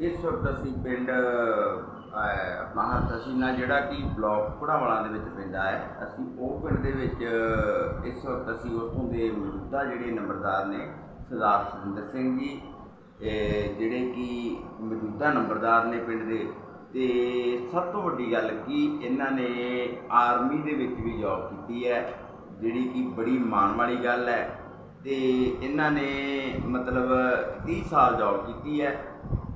ਇਸ ਵਕਤ ਅਸੀਂ ਪਿੰਡ ਅਹ, ਮਹਾਂ ਜਿਹੜਾ ਕਿ ਬਲਾਕ ਘੁੜਾਵਾਲਾਂ ਦੇ ਵਿੱਚ ਪੈਂਦਾ ਹੈ ਅਸੀਂ ਉਹ ਪਿੰਡ ਦੇ ਵਿੱਚ ਇਸ ਵਕਤ ਅਸੀਂ ਉੱਥੋਂ ਦੇ ਮੌਜੂਦਾ ਜਿਹੜੇ ਨੰਬਰਦਾਰ ਨੇ ਸਰਦਾਰ ਸੁਰਿੰਦਰ ਸਿੰਘ ਜੀ ਜਿਹੜੇ ਕਿ ਮੌਜੂਦਾ ਨੰਬਰਦਾਰ ਨੇ ਪਿੰਡ ਦੇ ਤੇ ਸਭ ਤੋਂ ਵੱਡੀ ਗੱਲ ਕਿ ਇਹਨਾਂ ਨੇ ਆਰਮੀ ਦੇ ਵਿੱਚ ਵੀ ਜੌਬ ਕੀਤੀ ਹੈ ਜਿਹੜੀ ਕਿ ਬੜੀ ਮਾਣ ਵਾਲੀ ਗੱਲ ਹੈ ਤੇ ਇਹਨਾਂ ਨੇ ਮਤਲਬ 30 ਸਾਲ ਜੌਬ ਕੀਤੀ ਹੈ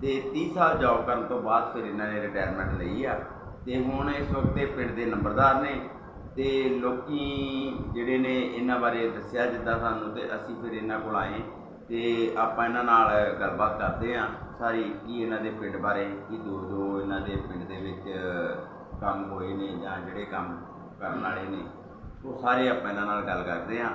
ਤੇ 30 ਸਾਲ ਜੌਬ ਕਰਨ ਤੋਂ ਬਾਅਦ ਫਿਰ ਇਹਨਾਂ ਨੇ ਰਿਟਾਇਰਮੈਂਟ ਲਈ ਆ। ਤੇ ਹੁਣ ਇਸ ਵਕਤ ਇਹ ਪਿੰਡ ਦੇ ਨੰਬਰਦਾਰ ਨੇ ਤੇ ਲੋਕੀ ਜਿਹੜੇ ਨੇ ਇਹਨਾਂ ਬਾਰੇ ਦੱਸਿਆ ਜਿੱਦਾਂ ਸਾਨੂੰ ਤੇ ਅਸੀਂ ਫਿਰ ਇਹਨਾਂ ਕੋਲ ਆਏ। ਤੇ ਆਪਾਂ ਇਹਨਾਂ ਨਾਲ ਗੱਲਬਾਤ ਕਰਦੇ ਆਂ ਸਾਰੀ ਕੀ ਇਹਨਾਂ ਦੇ ਪਿੰਡ ਬਾਰੇ, ਕੀ ਦੋ ਦੋ ਇਹਨਾਂ ਦੇ ਪਿੰਡ ਦੇ ਵਿੱਚ ਕੰਮ ਹੋਏ ਨੇ ਜਾਂ ਜਿਹੜੇ ਕੰਮ ਕਰਨ ਵਾਲੇ ਨੇ, ਉਹ ਸਾਰੇ ਆਪਾਂ ਇਹਨਾਂ ਨਾਲ ਗੱਲ ਕਰਦੇ ਆਂ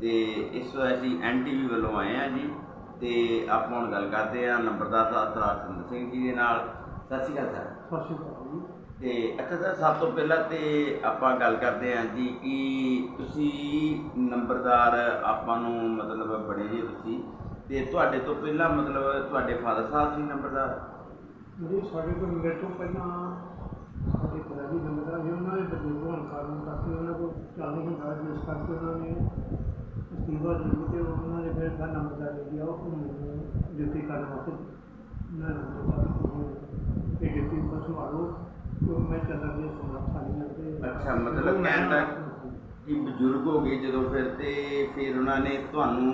ਤੇ ਇਸ ਵਾਰ ਅਸੀਂ ਐਨਟੀਵੀ ਵੱਲੋਂ ਆਏ ਆਂ ਜੀ। ਤੇ ਆਪਾਂ ਹੁਣ ਗੱਲ ਕਰਦੇ ਆਂ ਨੰਬਰਦਾਰ ਸਾਹਿਬ ਤਰਾਰ ਸਿੰਘ ਸਿੰਘ ਜੀ ਦੇ ਨਾਲ। ਸਤਿ ਸ਼੍ਰੀ ਅਕਾਲ ਸਰ। ਸਤਿ ਸ਼੍ਰੀ ਅਕਾਲ ਜੀ। ਤੇ ਅੱਛਾ ਸਰ ਸਭ ਤੋਂ ਪਹਿਲਾਂ ਤੇ ਆਪਾਂ ਗੱਲ ਕਰਦੇ ਆਂ ਜੀ ਕਿ ਤੁਸੀਂ ਨੰਬਰਦਾਰ ਆਪਾਂ ਨੂੰ ਮਤਲਬ ਬੜੇ ਜੀ ਤੁਸੀਂ। ਤੇ ਤੁਹਾਡੇ ਤੋਂ ਪਹਿਲਾਂ ਮਤਲਬ ਤੁਹਾਡੇ ਫਾਦਰ ਸਾਹਿਬ ਸੀ ਨੰਬਰਦਾਰ? ਜਿਹੜੇ ਸਾਡੇ ਕੋਲ ਮੇਰੇ ਤੋਂ ਪਹਿਲਾਂ ਸਾਡੇ ਪਿਤਾ ਜੀ ਨੰਬਰਦਾਰ ਸੀ। ਉਹਨਾਂ ਦੇ ਬਜ਼ੁਰਗ ਹੋਣ ਕਾਰਨ ਕਰਕੇ ਉਹਨਾਂ ਕੋਲ ਚੱਲ ਨਹੀਂ ਹੁੰਦਾ ਜਿਸ ਕਰਕੇ ਉਹਨਾਂ ਨੇ ਦੇ ਦਿੱਤਾ ਤੇ ਉਹਨਾਂ ਨੇ ਫਿਰ ਦੇ ਉਹ ਡਿਊਟੀ ਕਰਨ ਵਾਸਤੇ ਨਾ ਇਹ ਨੂੰ ਸੰਭਾਲੋ। ਤੇ ਮੈਂ ਚੱਲਣ ਦੇ ਸਮਰੱਥ ਨਹੀਂ ਤੇ। ਅੱਛਾ, ਮਤਲਬ ਕਹਿਣ ਦਾ- ਕਿ ਬਜ਼ੁਰਗ ਹੋ ਗਏ ਜਦੋਂ ਫਿਰ ਤੇ ਫਿਰ ਉਹਨਾਂ ਨੇ ਤੁਹਾਨੂੰ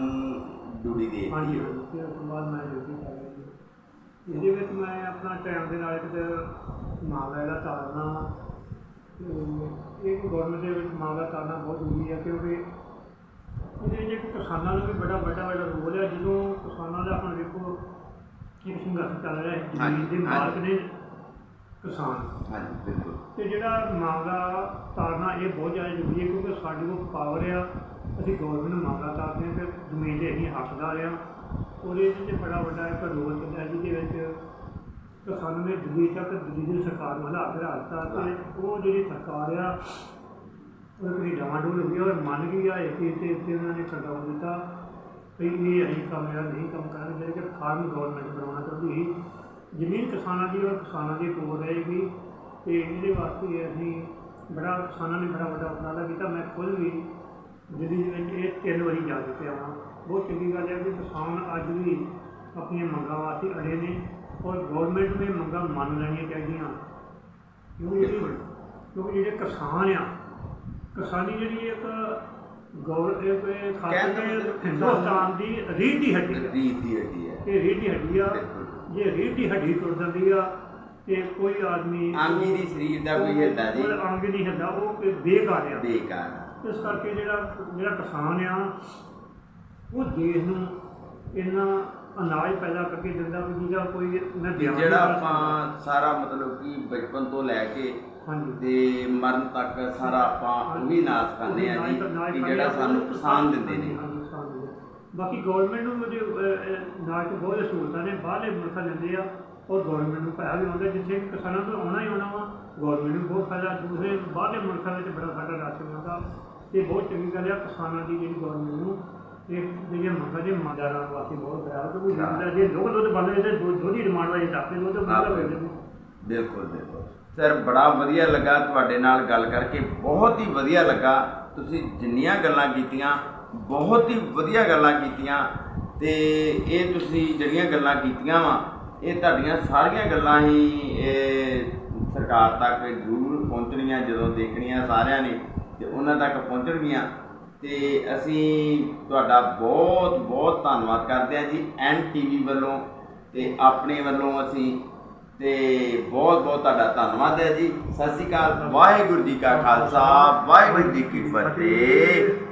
ਡਿਊਟੀ ਦੇ ਹਾਂਜੀ ਦਿੱਤੀ ਫਿਰ ਉਸ ਤੋਂ ਬਾਅਦ ਮੈਂ ਡਿਊਟੀ ਕਰ ਇਹਦੇ ਵਿੱਚ ਮੈਂ ਆਪਣਾ ਟਾਈਮ ਦੇ ਨਾਲ ਇੱਕ ਮਾਮਲਾ ਇਹਦਾ ਤਾਰਨਾ ਤੇ ਇਹ ਗਵਰਨਮੈਂਟ ਦੇ ਵਿੱਚ ਮਾਮਲਾ ਤਾਰਨਾ ਬਹੁਤ ਜ਼ਰੂਰੀ ਹੈ ਕਿਉਂਕਿ ਇਹਦੇ ਵਿੱਚ ਕਿਸਾਨਾਂ ਦਾ ਵੀ ਬੜਾ ਵੱਡਾ ਵੱਡਾ ਰੋਲ ਹੈ ਜਦੋਂ ਕਿਸਾਨਾਂ ਦਾ ਆਪਣਾ ਵੇਖੋ ਕੀ ਸੰਘਰਸ਼ ਚੱਲ ਰਿਹਾ ਹੈ ਜ਼ਮੀਨ ਦੇ ਮਾਲਕ। ਨੇ ਕਿਸਾਨ। ਹਾਂਜੀ ਬਿਲਕੁਲ। ਤੇ ਜਿਹੜਾ ਮਾਮਲਾ ਤਾਰਨਾ ਇਹ ਬਹੁਤ ਜ਼ਿਆਦਾ ਜ਼ਰੂਰੀ ਹੈ ਕਿਉਂਕਿ ਸਾਡੇ ਕੋਲ ਪਾਵਰ ਆ ਅਸੀਂ ਗਵਰਨਮੈਂਟ ਨੂੰ ਮਾਮਲਾ ਤਾਰਦੇ ਹਾਂ ਤੇ ਜ਼ਮੀਨ ਦੇ ਅਸੀਂ ਹੱਕਦਾਰ ਆ ਉਹਦੇ ਵਿੱਚ ਬੜਾ ਵੱਡਾ ਇੱਕ ਰੋਲ ਚੱਲਿਆ ਜਿਹਦੇ ਵਿੱਚ ਕਿਸਾਨਾਂ ਨੇ ਦਿੱਲੀ ਤੱਕ ਦਿੱਲੀ ਦੀ ਸਰਕਾਰ ਨੂੰ ਹਲਾ ਕੇ ਰੱਖਤਾ ਤੇ ਉਹ ਜਿਹੜੀ ਸਰਕਾਰ ਆ ਉਹ ਕਿਹੜੀ ਡਾਮਾਡੋਲ ਹੋ ਗਈ ਔਰ ਮੰਨ ਗਈ ਆ ਇਹ ਚੀਜ਼ ਤੇ ਉੱਤੇ ਉਹਨਾਂ ਨੇ ਕੰਟਰੋਲ ਦਿੱਤਾ। ਵੀ ਇਹ ਅਸੀਂ ਕੰਮ ਜਿਹੜਾ ਨਹੀਂ ਕੰਮ ਕਰਾਂਗੇ ਜਿਹੜੇ ਕਿ ਫਾਰਮ ਗਵਰਨਮੈਂਟ ਬਣਾਉਣਾ ਚਾਹੁੰਦੀ ਸੀ। ਜ਼ਮੀਨ ਕਿਸਾਨਾਂ ਦੀ ਔਰ ਕਿਸਾਨਾਂ ਦੀ ਕੋਲ ਰਹੇਗੀ। ਤੇ ਇਹਦੇ ਵਾਸਤੇ ਅਸੀਂ ਬੜਾ ਕਿਸਾਨਾਂ ਨੇ ਬੜਾ ਵੱਡਾ ਉਪਰਾਲਾ ਕੀਤਾ। ਮੈਂ ਖੁਦ ਵੀ ਦਿੱਲੀ ਵਿੱਚ ਇਹ ਤਿੰਨ ਵਾਰੀ ਜਾ ਚੁੱਕਿਆ ਹਾਂ ਬਹੁਤ ਚੰਗੀ ਗੱਲ ਹੈ ਕਿ ਕਿਸਾਨ ਅੱਜ ਵੀ ਆਪਣੀਆਂ ਮੰਗਾਂ ਵਾਸਤੇ ਅੜੇ ਨੇ ਔਰ ਗਵਰਨਮੈਂਟ ਨੇ ਮੰਗਾਂ ਮੰਨ ਲੈਣੀਆਂ ਚਾਹੀਦੀਆਂ। ਕਿਉਂਕਿ ਜਿਹੜੇ ਕਿਸਾਨ ਆ ਕਿਸਾਨੀ ਜਿਹੜੀ ਇੱਕ ਗੌਰ ਇਹ ਕਹਿਣ ਖਾਤੇ ਦਾ ਮਤਲਬ ਹਿੰਦੁਸਤਾਨ ਦੀ ਰੀੜ੍ਹ ਦੀ ਹੱਡੀ ਹੈ ਰੀਤ ਦੀ ਹੱਡੀ ਹੈ ਇਹ ਰੀੜ੍ਹ ਦੀ ਹੱਡੀ ਆ। ਜੇ ਰੀੜ੍ਹ ਦੀ ਹੱਡੀ ਟੁੱਟ ਜਾਂਦੀ ਆ ਤੇ ਕੋਈ ਆਦਮੀ ਆਂਗੀ ਦੀ ਸਰੀਰ ਦਾ ਕੋਈ ਹਿੱਲਾ ਜੀ ਉਹ ਅੰਗ ਨਹੀਂ ਹਿੱਲਦਾ ਉਹ ਕੋਈ ਬੇਕਾਰ ਆ। ਬੇਕਾਰ ਆ। ਇਸ ਕਰਕੇ ਜਿਹੜਾ ਜਿਹੜਾ ਕਿਸਾਨ ਆ ਉਹ ਦੇਸ਼ ਨੂੰ ਇੰਨਾ ਅਨਾਜ ਪੈਦਾ ਕਰਕੇ ਦਿੰਦਾ ਵੀ ਜਿਹਦਾ ਕੋਈ ਕਿ ਬਿਆਨ ਜਿਹੜਾ ਨਹੀਂ ਕਰ ਆਪਾਂ ਸਾਰਾ ਮਤਲਬ ਕਿ ਬਚਪਨ ਤੋਂ ਲੈ ਕੇ। ਹਾਂਜੀ ਤੇ ਮਰਨ ਤੱਕ ਸਾਰਾ ਆਪਾਂ ਉਹੀ ਨਾਚ ਖਾਂਦੇ ਆ ਜੀ ਕਿ ਜਿਹੜਾ ਸਾਨੂੰ ਕਿਸਾਨ ਦਿੰਦੇ ਨੇ ਹਾਂਜੀ, ਦਿੰਦੇ। ਬਾਕੀ ਗਵਰਨਮੈਂਟ ਨੂੰ ਉਹਦੇ ਨਾਚ ਤੋਂ ਬਹੁਤ ਸਹੂਲਤਾਂ ਨੇ ਬਾਹਰਲੇ ਮੁਲਕਾਂ ਦਿੰਦੇ ਆ ਔਰ ਗਵਰਨਮੈਂਟ ਨੂੰ ਪੈਸਾ ਵੀ ਆਉਂਦਾ ਜਿੱਥੇ ਕਿਸਾਨਾਂ ਤੋਂ ਆਉਣਾ ਹੀ ਆਉਣਾ ਵਾ ਗਵਰਨਮੈਂਟ ਨੂੰ ਬਹੁਤ ਫਾਇਦਾ ਦੂਸਰੇ ਬਾਹਰਲੇ ਮੁਲਕਾਂ ਵਿੱਚ ਬੜਾ ਸਾਡਾ ਰਾਸ਼ਨ ਆਉਂਦਾ ਇਹ ਬਹੁਤ ਚੰਗੀ ਗੱਲ ਆ ਕਿਸਾਨਾਂ ਦੀ ਜਿਹੜੀ ਗਵਰਨਮੈਂਟ ਨੂੰ ਇਹ ਜਿਹੜੀਆਂ ਮੰਗਾਂ ਦੇ ਮੰਗਾਂ ਵਾਸਤੇ ਬਹੁਤ ਪਿਆਰ ਕਿਉਂਕਿ ਜਿੰਦਾ ਜੇ ਲੋਕ ਦੁੱਧ ਬੰਦੇ ਤੇ ਦੁੱਧ ਦੁੱਧ ਦੀ ਡਿਮਾਂਡ ਵਾਲੀ ਟਾਪੇ ਦੁੱਧ ਹਾਂ, ਬੰਦਾ ਬਿਲਕੁਲ ਵੇਚਦੇ ਬਿਲਕੁਲ ਬਿਲਕੁਲ। ਸਰ ਬੜਾ ਵਧੀਆ ਲੱਗਾ ਤੁਹਾਡੇ ਨਾਲ ਗੱਲ ਕਰਕੇ ਬਹੁਤ ਹੀ ਵਧੀਆ ਲੱਗਾ। ਤੁਸੀਂ ਜਿੰਨੀਆਂ ਗੱਲਾਂ ਕੀਤੀਆਂ ਬਹੁਤ ਹੀ ਵਧੀਆ ਗੱਲਾਂ ਕੀਤੀਆਂ ਤੇ ਇਹ ਤੁਸੀਂ ਜਿਹੜੀਆਂ ਗੱਲਾਂ ਕੀਤੀਆਂ ਵਾ ਇਹ ਤੁਹਾਡੀਆਂ ਸਾਰੀਆਂ ਗੱਲਾਂ ਹੀ ਇਹ ਸਰਕਾਰ ਤੱਕ ਜ਼ਰੂਰ ਪਹੁੰਚਣੀਆਂ ਜਦੋਂ ਦੇਖਣੀਆਂ ਸਾਰਿਆਂ ਨੇ ਤੇ ਉਹਨਾਂ ਤੱਕ ਪਹੁੰਚਣਗੀਆਂ। ਤੇ ਅਸੀਂ ਤੁਹਾਡਾ ਬਹੁਤ ਬਹੁਤ ਧੰਨਵਾਦ ਕਰਦੇ ਹਾਂ ਜੀ, ਐਨ ਟੀਵੀ ਵੱਲੋਂ ਤੇ ਆਪਣੇ ਵੱਲੋਂ ਅਸੀਂ ਤੇ ਬਹੁਤ ਬਹੁਤ ਤੁਹਾਡਾ ਧੰਨਵਾਦ ਹੈ ਜੀ। ਸਤਿ ਸ਼੍ਰੀ ਅਕਾਲ, ਵਾਹਿਗੁਰੂ ਜੀ ਕਾ ਖਾਲਸਾ, ਵਾਹਿਗੁਰੂ ਜੀ ਕੀ ਫਤਿਹ।